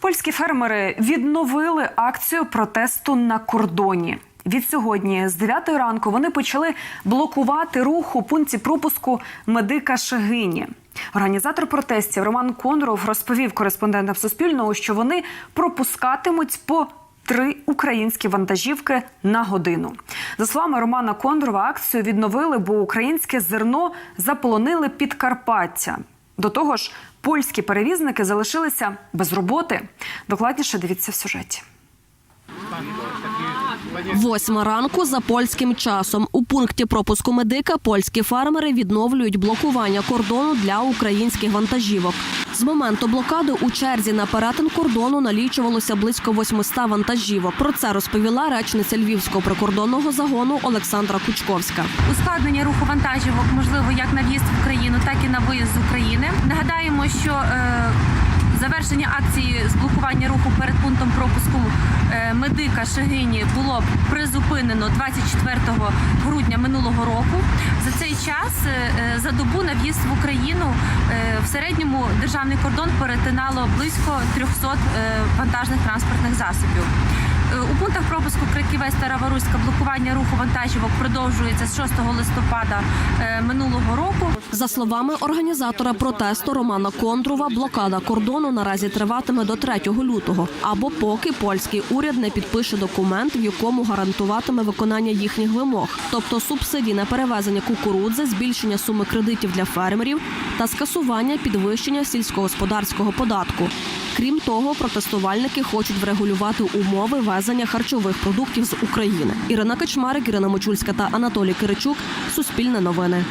Польські фермери відновили акцію протесту на кордоні. Від сьогодні з 9 ранку вони почали блокувати рух у пункті пропуску медика Шегині. Організатор протестів Роман Кондров розповів кореспондентам Суспільного, що вони пропускатимуть по три українські вантажівки на годину. За словами Романа Кондрова, акцію відновили, бо українське зерно заполонили Підкарпаття. До того ж, польські перевізники залишилися без роботи. Докладніше дивіться в сюжеті. Восьма ранку за польським часом у пункті пропуску медика польські фермери відновлюють блокування кордону для українських вантажівок. З моменту блокади у черзі на перетин кордону налічувалося близько 800 вантажівок. Про це розповіла речниця львівського прикордонного загону Олександра Кучковська. ускладнення руху вантажівок можливо як на в'їзд в Україну, так і на виїзд з України. Нагадаємо, що е, завершення акції з блокування руху перед пунктом пропуску медика Шагині було призупинено 24 грудня минулого року. За цей час е, е, за добу на в'їзд в Україну е, в середньому державний кордон перетинало близько 300 е, вантажних транспортних засобів. Е, У пунктах пропуску Криківець та Раваруська блокування руху вантажівок продовжується з 6 листопада е, минулого року. За словами організатора протесту Романа Кондрова, блокада кордону наразі триватиме до 3 лютого, або поки польський уряд не підпише документ, в якому гарантуватиме виконання їхніх вимог, тобто субсидій на перевезення кукурудзи, збільшення суми кредитів для фермерів та скасування підвищення сільськогосподарського податку. Крім того, протестувальники хочуть врегулювати умови везення харчових продуктів з України. Ірина Качмарик, Ірина Мочульська та Анатолій Киричук. Суспільне новини.